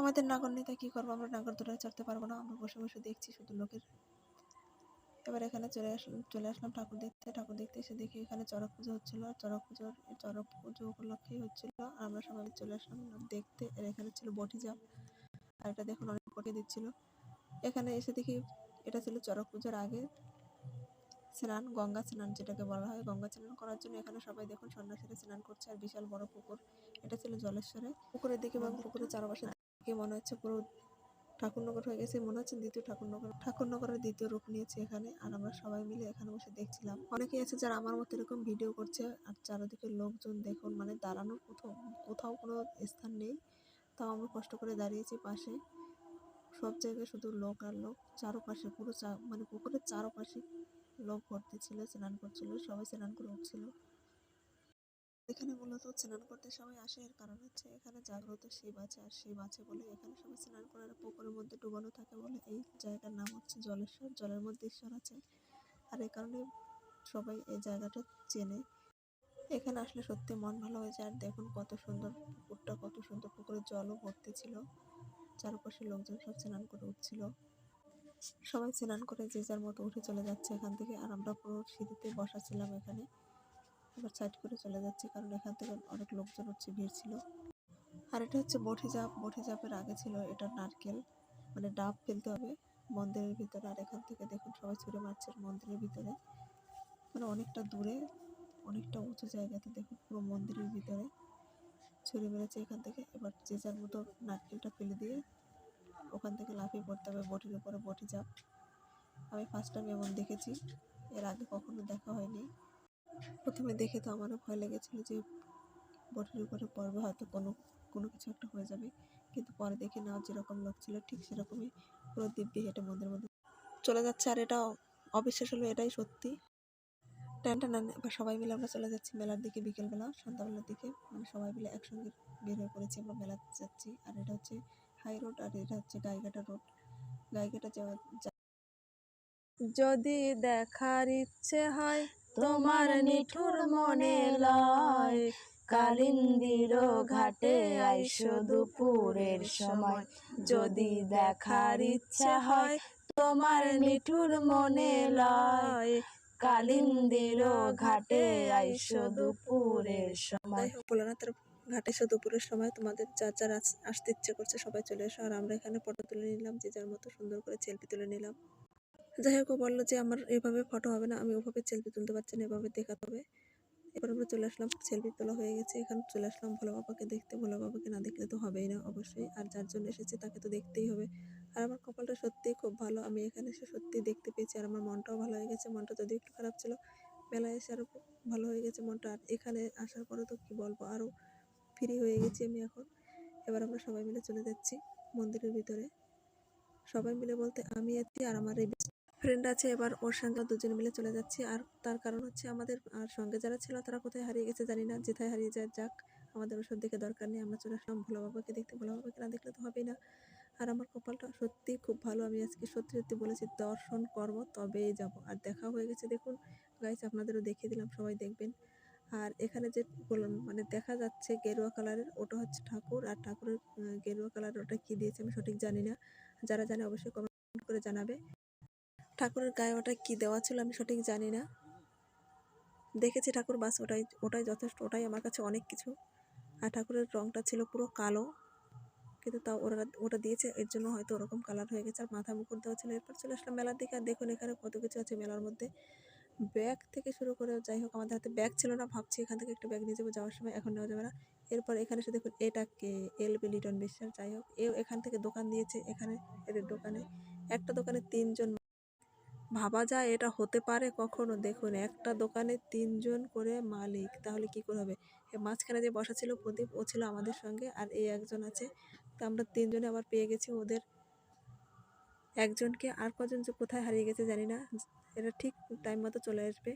আমাদের নাগর নেতা কী করব? আমরা নাগর দোলায় চড়তে পারব না। আমরা বসে বসে দেখছি শুধু লোকের। এবার এখানে চলে আস চলে আসলাম ঠাকুর দেখতে। ঠাকুর দেখতে এসে দেখি এখানে চড়ক পুজো হচ্ছিল। চড়ক পুজোর, চড়ক পুজো উপলক্ষেই হচ্ছিল। আমরা সবাই চলে আসলাম দেখতে। আর এখানে ছিল বটি জাপ আর এটা দেখুন অনেক বটি দিচ্ছিল। এখানে এসে দেখি এটা ছিল চড়ক পুজোর আগে স্নান, গঙ্গা স্নান যেটাকে বলা হয়। গঙ্গা স্নান করার জন্য এখানে সবাই দেখুন সন্ন্যাসীরা স্নান করছে। আর বিশাল বড় পুকুর। এটা ছিল জলেশ্বরে। পুকুরের দিকে এবং পুকুরের চারপাশে দেখে মনে হচ্ছে পুরো ঠাকুরনগর হয়ে গেছে, মনে হচ্ছে দ্বিতীয় ঠাকুরনগর। ঠাকুরনগরের দ্বিতীয় রূপ নিয়েছে এখানে, আর আমরা সবাই মিলে এখানে বসে দেখছিলাম। অনেকেই আছে যারা আমার মতো এরকম ভিডিও করছে, আর চারিদিকে লোকজন দেখুন মানে দাঁড়ানোর কোথাও কোথাও কোনো স্থান নেই। তাও আমরা কষ্ট করে দাঁড়িয়েছি পাশে। সব জায়গায় শুধু লোক আর লোক, চারপাশে পুরো চা মানে পুকুরের চারপাশে লোক ভর্তি ছিল, স্নান করছিল, সবাই স্নান করে উঠছিল। এখানে মূলত স্নান করতে সবাই আসে। এর কারণ হচ্ছে এখানে জাগ্রত শিব আছে আর শিব আছে বলে এখানে সবাই স্নান করে আর পুকুরের মধ্যে ডুবানো থাকে বলে এই জায়গার নাম হচ্ছে জলেশ্বর। জলের মধ্যে ঈশ্বর আছে আর এই কারণে সবাই এই জায়গাটা চেনে। এখানে আসলে সত্যি মন ভালো হয়ে যায় আর দেখুন কত সুন্দর পুকুরটা, কত সুন্দর পুকুরের জলও ভর্তি ছিল। চারপাশে লোকজন সব স্নান করে উঠছিল। সবাই স্নান করে যে যার মতো উঠে চলে যাচ্ছে এখান থেকে। আর আমরা পুরো সিঁড়িতে বসা ছিলাম এখানে। এবার সাইড করে চলে যাচ্ছি, কারণ এখান থেকে অনেক লোকজন হচ্ছে ভিড় ছিল। আর এটা হচ্ছে বঠি জাপ বঠি জাপের আগে ছিল এটা নারকেল মানে ডাব ফেলতে হবে মন্দিরের ভিতরে। আর এখান থেকে দেখুন সবাই ছুড়ে মারছে মন্দিরের ভিতরে। মানে অনেকটা দূরে, অনেকটা উঁচু জায়গাতে দেখুন পুরো মন্দিরের ভিতরে ছুড়ে মেরেছে এখান থেকে। এবার যে যার মতো নারকেলটা ফেলে দিয়ে ওখান থেকে লাফিয়ে পড়তে হবে বটির উপরে বটি চাপ আমি ফার্স্ট টাইম এমন দেখেছি, এর আগে কখনো দেখা হয়নি। প্রথমে দেখে তো আমারও ভয় লেগেছিল যে বটির উপরে পড়বে, হয়তো কোনো কোনো কিছু একটা হয়ে যাবে। কিন্তু পরে দেখে না, যেরকম লোক ছিল, ঠিক সেরকমই পুরো দিব্যি হেঁটে মন্দিরের মধ্যে চলে যাচ্ছে। আর এটা অবিশ্বাস হলো, এটাই সত্যি। টান টান এবার সবাই মিলে আমরা চলে যাচ্ছি মেলার দিকে বিকেলবেলা, সন্ধ্যাবেলার দিকে। মানে সবাই মিলে একসঙ্গে বের হয়ে পড়েছি, আমরা মেলাতে যাচ্ছি। আর এটা হচ্ছে হাই রোড, আর এটা হচ্ছে গাইঘাটা রোড। গাইঘাটা যাওয়া যদি দেখার ইচ্ছে হয় তোমার নিঠুর মনে লয়। কালিন্দির ঘাটে আইসো দুপুরের সময়। যদি দেখার ইচ্ছা হয়, তোমার নিঠুর মনে লয়। কালিন্দির ঘাটে আইসো দুপুরের সময়। ঘাটে এসে দুপুরের সময়। তোমাদের যার যার আস- আসতে ইচ্ছে করছে সবাই চলে এসো। আর আমরা এখানে ফটো তুলে নিলাম, যে যার মতো সুন্দর করে সেলফি তুলে নিলাম। যাই হোক ও বলল যে, আমার এভাবে ফটো হবে না, আমি ওভাবে সেলফি তুলতে পারছি না, এভাবে দেখাতে হবে। এবার আমরা চলে আসলাম সেলফি তোলা হয়ে গেছে, এখানে চলে আসলাম ভোলা বাবাকে দেখতে। ভোলা বাবাকে না দেখলে তো হবেই না অবশ্যই, আর যার জন্য এসেছি তাকে তো দেখতেই হবে। আর আমার কপালটা সত্যিই খুব ভালো, আমি এখানে এসে সত্যি দেখতে পেয়েছি, আর আমার মনটাও ভালো হয়ে গেছে, মনটা যদিও একটু খারাপ ছিল মেলায় এসে আরও ভালো হয়ে গেছে মনটা, আর এখানে আসার পরে তো কি বলব আরও ফ্রি হয়ে গেছি আমি এখন। এবার আমরা সবাই মিলে চলে যাচ্ছি মন্দিরের ভিতরে। সবাই মিলে বলতে, আমি আছি আর আমার এই ফ্রেন্ড আছে, এবার ওর সঙ্গে দুজন মিলে চলে যাচ্ছি। আর তার কারণ হচ্ছে আমাদের, আর সঙ্গে যারা ছিল তারা কোথায় হারিয়ে গেছে জানি না। যেথায় হারিয়ে যায় যাক, আমাদের ওসব দেখে দরকার নেই। আমরা চলে আসলাম ভোলা বাবাকে দেখতে। ভোলা বাবাকে না দেখলে তো হবেই না। আর আমার কপালটা সত্যি খুব ভালো। আমি আজকে সত্যি সত্যি বলেছি, দর্শন করব, তবেই যাব। আর দেখা হয়ে গেছে, দেখুন। গাইছে আপনাদেরও দেখিয়ে দিলাম, সবাই দেখবেন। আর এখানে যে বললাম মানে দেখা যাচ্ছে গেরুয়া কালারের ওটা হচ্ছে ঠাকুর। আর ঠাকুরের গেরুয়া কালার ওটা কী দিয়েছে আমি সঠিক জানি না। যারা জানে অবশ্যই কমেন্ট করে জানাবে। ঠাকুরের গায়ে ওটা কি দেওয়া ছিল আমি সঠিক জানি না। দেখেছি ঠাকুর বাস ওটাই ওটাই যথেষ্ট, ওটাই আমার কাছে অনেক কিছু। আর ঠাকুরের রঙটা ছিল পুরো কালো, কিন্তু তাও ওরা ওটা দিয়েছে, এর জন্য হয়তো ওরকম কালার হয়ে গেছে। আর মাথা মুকুট দেওয়া ছিল, এরপর চলে আসলাম মেলার দিকে। আর দেখুন এখানে কত কিছু আছে মেলার মধ্যে। ব্যাগ থেকে শুরু করে যাই হোক, আমাদের হাতে ব্যাগ ছিল না, ভাবছি এখান থেকে একটা ব্যাগ নিয়ে যাব, যাওয়ার সময় এখন নেওয়া যাবে না। এরপর এখানে এসে দেখুন এটা কে? এল বি লিটন বিশ্বাস, যাই হোক। এও এখান থেকে দোকান দিয়েছে, এখানে এদের দোকানে। একটা দোকানে তিনজন ভাবা যায়, এটা হতে পারে কখনো। দেখুন, একটা দোকানে তিনজন করে মালিক, তাহলে কি করে হবে? মাঝখানে যে বসা ছিল প্রদীপ, ও ছিল আমাদের সঙ্গে, আর এই একজন আছে। তো আমরা তিনজনে আবার পেয়ে গেছি ওদের। একজনকে আর কজন যে কোথায় হারিয়ে গেছে জানি না। এরা ঠিক টাইম মতো চলে আসবে।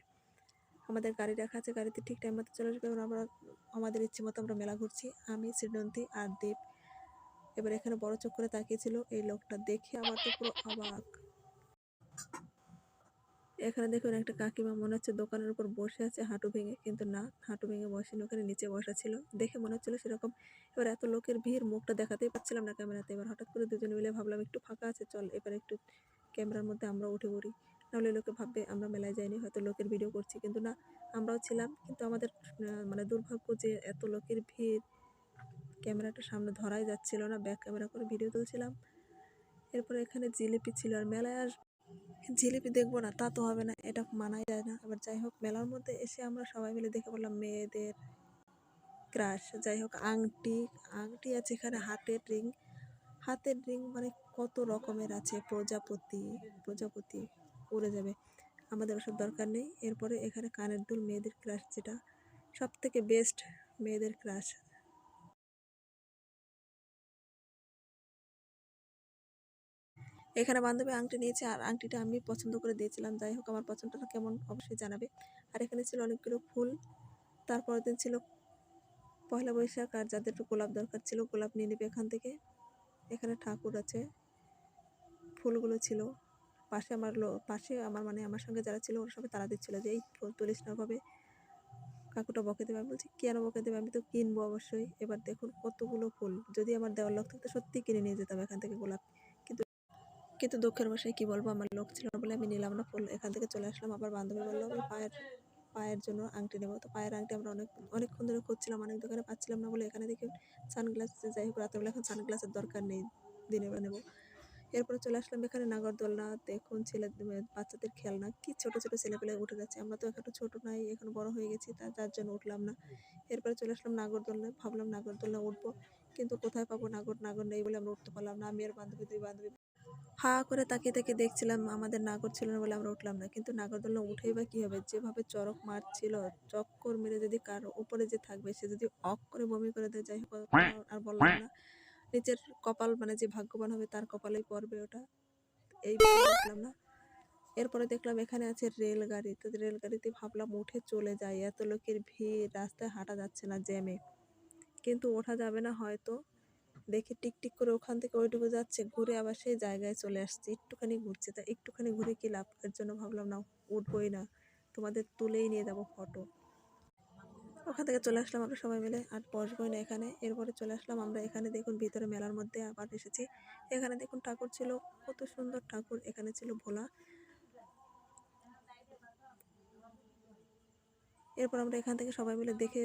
আমাদের গাড়ি রাখা আছে, গাড়িতে ঠিক টাইম মতো চলে আসবে। এবং আমরা, আমাদের ইচ্ছে মতো আমরা মেলা ঘুরছি। আমি শ্রীনন্তী আর দেব এবার এখানে বড় চোখ করে তাকিয়েছিল এই লোকটা। দেখে আমার তো পুরো অবাক। এখানে দেখুন একটা কাকিমা মনে হচ্ছে দোকানের উপর বসে আছে, হাঁটু ভেঙে, কিন্তু না, হাঁটু ভেঙে বসেনি, ওখানে নিচে বসা ছিল। দেখে মনে হচ্ছিল সেরকম। এবার এত লোকের ভিড়, মুখটা দেখাতেই পাচ্ছিলাম না ক্যামেরাতে। এবার হঠাৎ করে দুজনে মিলে ভাবলাম একটু ফাঁকা আছে, চল এবার একটু ক্যামেরার মধ্যে আমরা উঠে পড়ি। নাহলে লোকে ভাববে আমরা মেলায় যাইনি, হয়তো লোকের ভিডিও করছি, কিন্তু না, আমরাও ছিলাম। কিন্তু আমাদের মানে দুর্ভাগ্য যে এত লোকের ভিড়, ক্যামেরাটা সামনে ধরাই যাচ্ছিল না, ব্যাক ক্যামেরা করে ভিডিও তুলছিলাম। এরপরে এখানে জিলিপি ছিল আর মেলায় আস জিলিপি দেখব না, তা তো হবে না, এটা মানাই যায় না। আবার যাই হোক, মেলার মধ্যে এসে আমরা সবাই মিলে দেখে বললাম, মেয়েদের ক্রাশ যাই হোক, আংটি আংটি আছে এখানে, হাতের রিং হাতের রিং মানে কত রকমের আছে, প্রজাপতি প্রজাপতি উড়ে যাবে। আমাদের ওসব দরকার নেই। এরপরে এখানে কানের দুল মেয়েদের ক্রাশ যেটা সব থেকে বেস্ট মেয়েদের ক্রাশ এখানে বান্ধবী আংটি নিয়েছে আর আংটিটা আমি পছন্দ করে দিয়েছিলাম। যাই হোক, আমার পছন্দটা কেমন অবশ্যই জানাবে। আর এখানে ছিল অনেকগুলো ফুল। তারপরের দিন ছিল পয়লা বৈশাখ আর যাদের একটু গোলাপ দরকার ছিল, গোলাপ নিয়ে নেবে এখান থেকে। এখানে ঠাকুর আছে। ফুলগুলো ছিল। পাশে আমার পাশে আমার মানে আমার সঙ্গে যারা ছিল, ওরা সবাই তারা দিচ্ছিল যে, এই ফুল তুলিস না ভাবে কাকুটা বকে দেবে। আমি বলছি, কেন বকে দেবে? আমি তো কিনবো অবশ্যই। এবার দেখুন কতগুলো ফুল। যদি আমার দেওয়ার লোক থাকতো, সত্যি কিনে নিয়ে যেতাম এখান থেকে গোলাপ। কিন্তু দুঃখের বসায় কি বলব, আমার লোক ছিল বলে আমি নিলাম না, ফুল এখান থেকে চলে আসলাম। আবার বান্ধবী বলল আমি পায়ের পায়ের জন্য আংটি নেব। তো পায়ের আংটি আমরা অনেক, অনেকক্ষণ ধরে খুঁজছিলাম, অনেক দোকানে পাচ্ছিলাম না বলে এখানে দেখি সানগ্লাস, যাই হোক রাতেরবেলা এখন সানগ্লাসের দরকার নেই বেলা নেব। এরপরে চলে আসলাম এখানে নাগরদোলনা দেখুন ছেলে, বাচ্চাদের খেলনা, কি ছোট ছোট ছেলেপেলে উঠে যাচ্ছে। আমরা তো এখনও ছোট নাই, এখন বড় হয়ে গেছি, তা যার জন্য উঠলাম না। এরপরে চলে আসলাম নাগরদোলনায় ভাবলাম নাগরদোলনা উঠবো, কিন্তু কোথায় পাবো? নাগর নাগর নেই বলে আমরা উঠতে পারলাম না। আমি আর বান্ধবী, দুই বান্ধবী হা করে তাকিয়ে তাকিয়ে দেখছিলাম আমাদের নাগর ছিল না বলে আমরা উঠলাম না। কিন্তু নাগরদোলনা উঠেই বা কী হবে? যেভাবে চড়ক মারছিল চক্কর মেরে যদি কার উপরে যে থাকবে সে যদি অক করে বমি করে দেয় যাই হোক আর বললাম না। নিজের কপাল মানে যে ভাগ্যবান হবে তার কপালেই পড়বে ওটা। এই দেখলাম না। এরপরে দেখলাম এখানে আছে রেলগাড়ি। তো রেলগাড়িতে ভাবলাম উঠে চলে যাই। এত লোকের ভিড় রাস্তায় হাঁটা যাচ্ছে না জ্যামে। কিন্তু ওঠা যাবে না হয়তো। দেখি টিকটিক করে ওখান থেকে ওইটুকু যাচ্ছে, ঘুরে আবার সেই জায়গায় চলে আসছে, একটুখানি ঘুরছে। তা একটুখানি ঘুরে কি লাভ? এর জন্য ভাবলাম, না, উঠবোই না, তোমাদের তুলেই নিয়ে যাব ফটো। ওখান থেকে চলে আসলাম আমরা সবাই মিলে, আর বসবোই না এখানে। এরপরে চলে আসলাম আমরা এখানে, দেখুন, ভিতরে মেলার মধ্যে আবার এসেছি। এখানে দেখুন, ঠাকুর ছিল, কত সুন্দর ঠাকুর এখানে ছিল ভোলা। এরপর আমরা এখান থেকে সবাই মিলে দেখে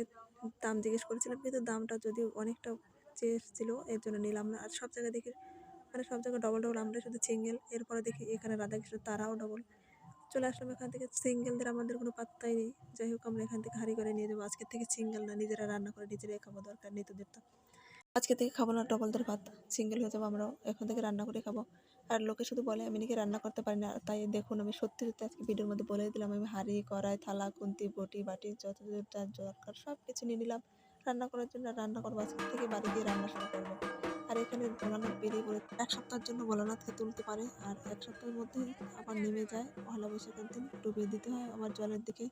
দাম জিজ্ঞেস করেছিলাম, কিন্তু দামটা যদিও অনেকটা চেয়ে এসেছিল এর জন্য নিলাম না। আর সব জায়গায় দেখি মানে সব জায়গায় ডবল ডবল আমরা শুধু সিঙ্গেল এরপরে দেখি এখানে রাধাকৃষ্ণ, তারাও ডবল চলে আসলাম এখান থেকে। সিঙ্গেলদের আমাদের কোনো পাত্তাই নেই। যাই হোক, আমরা এখান থেকে হাঁড়ি করে নিয়ে যাব। আজকের থেকে সিঙ্গেল না, নিজেরা রান্না করে নিজেরাই খাব দরকার নেই তোদের তো আজকে থেকে খাব না ডবলদের ভাত। সিঙ্গেল হয়ে যাব আমরাও এখন থেকে রান্না করে খাব। আর লোকে শুধু বলে, আমি নাকি রান্না করতে পারি না। তাই দেখুন, আমি সত্যি সত্যি আজকে ভিডিওর মধ্যে বলে দিলাম, আমি হাঁড়ি, কড়াই, থালা, খুন্তি, বটি, বাটি, যত যা দরকার সব কিছু নিয়ে নিলাম। রান্না করার জন্য রান্না করব। আজকে থেকে বাড়ি দিয়ে রান্না শুরু করব। আর এখানে ভোলানাথ বেরিয়ে পড়ে এক সপ্তাহের জন্য ভোলানাথকে তুলতে পারে। আর এক সপ্তাহের মধ্যে আবার নেমে যায়। পয়লা বৈশাখের দিন ডুবিয়ে দিতে হয় আমার জলের দিকে।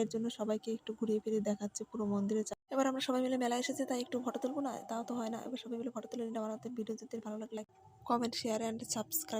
এর জন্য সবাইকে একটু ঘুরিয়ে ফিরিয়ে দেখাচ্ছে পুরো মন্দিরে। এবার আমরা সবাই মিলে মেলায় এসেছি, তাই একটু ফটো তুলবো না? তাও তো হয় না। এবার সবাই মিলে ফটো তুলে নিলাম। আমাদের ভিডিও যদি ভালো লাগলে কমেন্ট শেয়ার অ্যান্ড সাবস্ক্রাইব